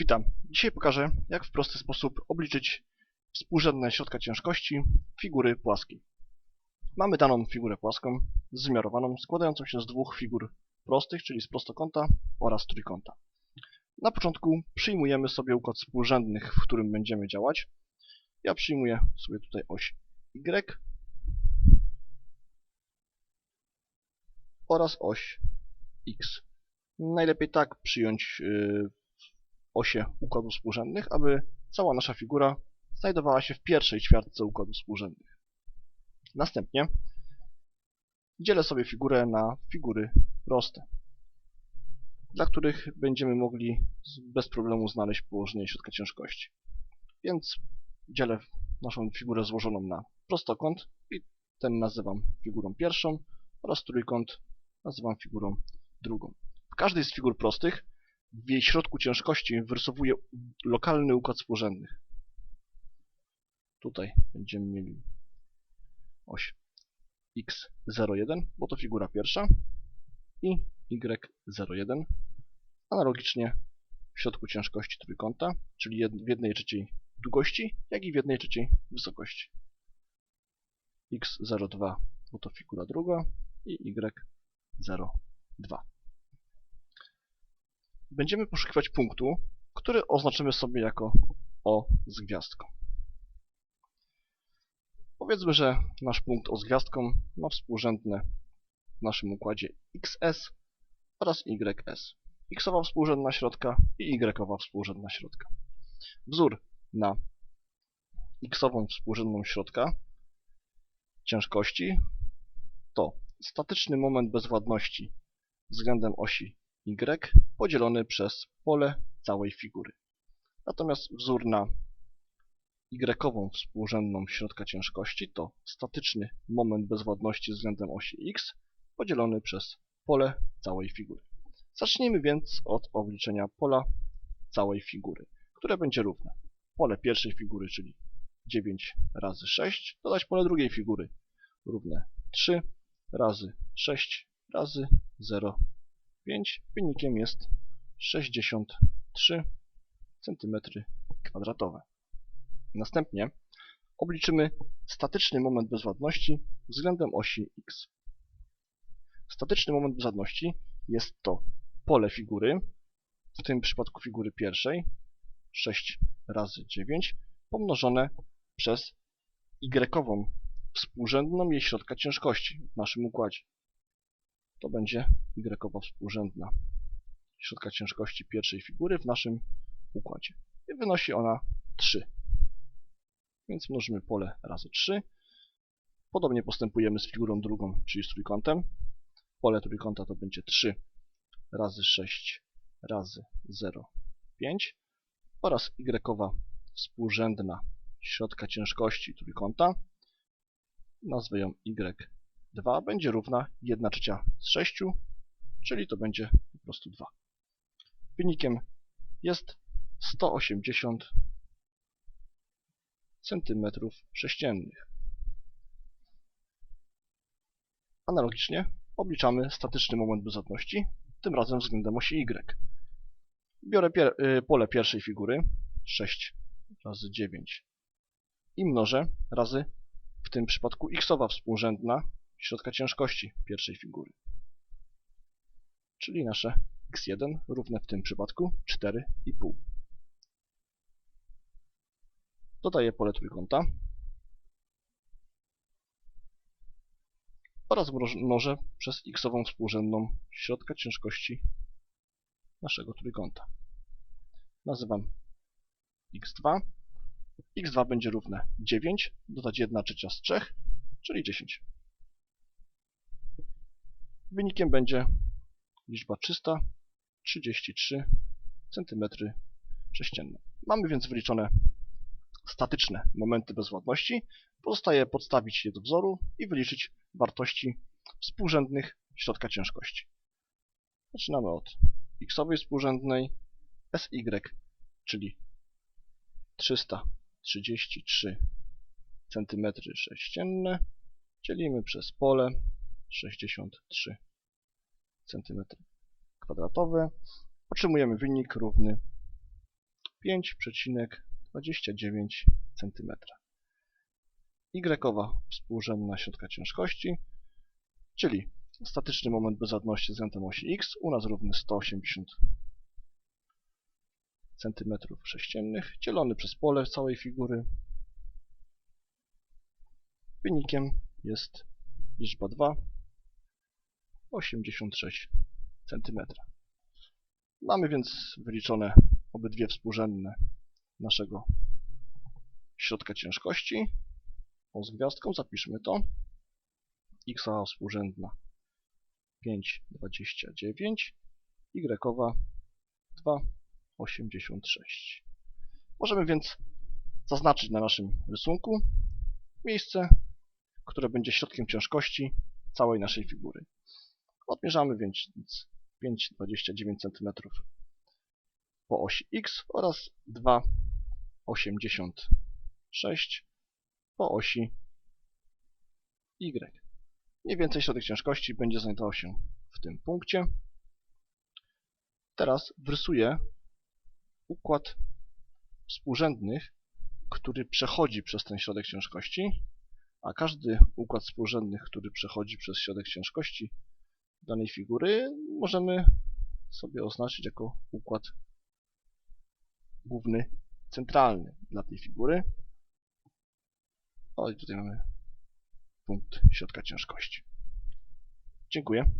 Witam. Dzisiaj pokażę, jak w prosty sposób obliczyć współrzędne środka ciężkości figury płaskiej. Mamy daną figurę płaską, zmiarowaną, składającą się z dwóch figur prostych, czyli z prostokąta oraz trójkąta. Na początku przyjmujemy sobie układ współrzędnych, w którym będziemy działać. Ja przyjmuję sobie tutaj oś Y oraz oś X. Najlepiej tak przyjąć yy, osie układu współrzędnych, aby cała nasza figura znajdowała się w pierwszej ćwiartce układu współrzędnych. Następnie dzielę sobie figurę na figury proste, dla których będziemy mogli bez problemu znaleźć położenie środka ciężkości. Więc dzielę naszą figurę złożoną na prostokąt i ten nazywam figurą pierwszą oraz trójkąt nazywam figurą drugą. W każdej z figur prostych w jej środku ciężkości wyrysowuję lokalny układ współrzędnych. Tutaj będziemy mieli oś x01, bo to figura pierwsza i y01. Analogicznie w środku ciężkości trójkąta, czyli w jednej trzeciej długości, jak i w jednej trzeciej wysokości. x02, bo to figura druga i y02 będziemy poszukiwać punktu, który oznaczymy sobie jako O z gwiazdką. Powiedzmy, że nasz punkt O z gwiazdką ma współrzędne w naszym układzie XS oraz YS. Xowa współrzędna środka i Y-owa współrzędna środka. Wzór na X-ową współrzędną środka ciężkości to statyczny moment bezwładności względem osi y podzielony przez pole całej figury. Natomiast wzór na y-ową współrzędną środka ciężkości to statyczny moment bezwładności względem osi x podzielony przez pole całej figury. Zacznijmy więc od obliczenia pola całej figury, które będzie równe. Pole pierwszej figury, czyli 9 razy 6, dodać pole drugiej figury równe 3 razy 6 razy 0 5. Wynikiem jest 63 cm2. Następnie obliczymy statyczny moment bezwładności względem osi x. Statyczny moment bezwładności jest to pole figury, w tym przypadku figury pierwszej, 6 razy 9, pomnożone przez y-ową współrzędną jej środka ciężkości w naszym układzie to będzie y współrzędna środka ciężkości pierwszej figury w naszym układzie. I wynosi ona 3. Więc mnożymy pole razy 3. Podobnie postępujemy z figurą drugą, czyli z trójkątem. Pole trójkąta to będzie 3 razy 6 razy 0, 5 oraz y współrzędna środka ciężkości trójkąta. Nazwę ją y 2 będzie równa 1 trzecia z 6, czyli to będzie po prostu 2. Wynikiem jest 180 cm sześciennych. Analogicznie obliczamy statyczny moment bezwładności, tym razem względem osi Y. Biorę pier y, pole pierwszej figury, 6 razy 9 i mnożę razy, w tym przypadku xowa współrzędna środka ciężkości pierwszej figury. Czyli nasze x1 równe w tym przypadku 4,5. Dodaję pole trójkąta oraz mnożę przez x-ową współrzędną środka ciężkości naszego trójkąta. Nazywam x2. x2 będzie równe 9, dodać 1 trzecia z 3, czyli 10. Wynikiem będzie liczba 333 cm3. Mamy więc wyliczone statyczne momenty bezwładności. Pozostaje podstawić je do wzoru i wyliczyć wartości współrzędnych środka ciężkości. Zaczynamy od x-owej współrzędnej SY, czyli 333 cm3 dzielimy przez pole 63 cm kwadratowe. Otrzymujemy wynik równy 5,29 cm. Y współrzędna środka ciężkości, czyli statyczny moment bezładności względem osi x u nas równy 180 cm3 dzielony przez pole całej figury. Wynikiem jest liczba 2, 86 cm. Mamy więc wyliczone obydwie współrzędne naszego środka ciężkości. O z gwiazdką zapiszmy to. X współrzędna 5,29, Y 2,86. Możemy więc zaznaczyć na naszym rysunku miejsce, które będzie środkiem ciężkości całej naszej figury. Odmierzamy więc 5,29 cm po osi X oraz 2,86 po osi Y. Mniej więcej środek ciężkości będzie znajdował się w tym punkcie. Teraz wrysuję układ współrzędnych, który przechodzi przez ten środek ciężkości, a każdy układ współrzędnych, który przechodzi przez środek ciężkości danej figury, możemy sobie oznaczyć jako układ główny, centralny dla tej figury. O i tutaj mamy punkt środka ciężkości. Dziękuję.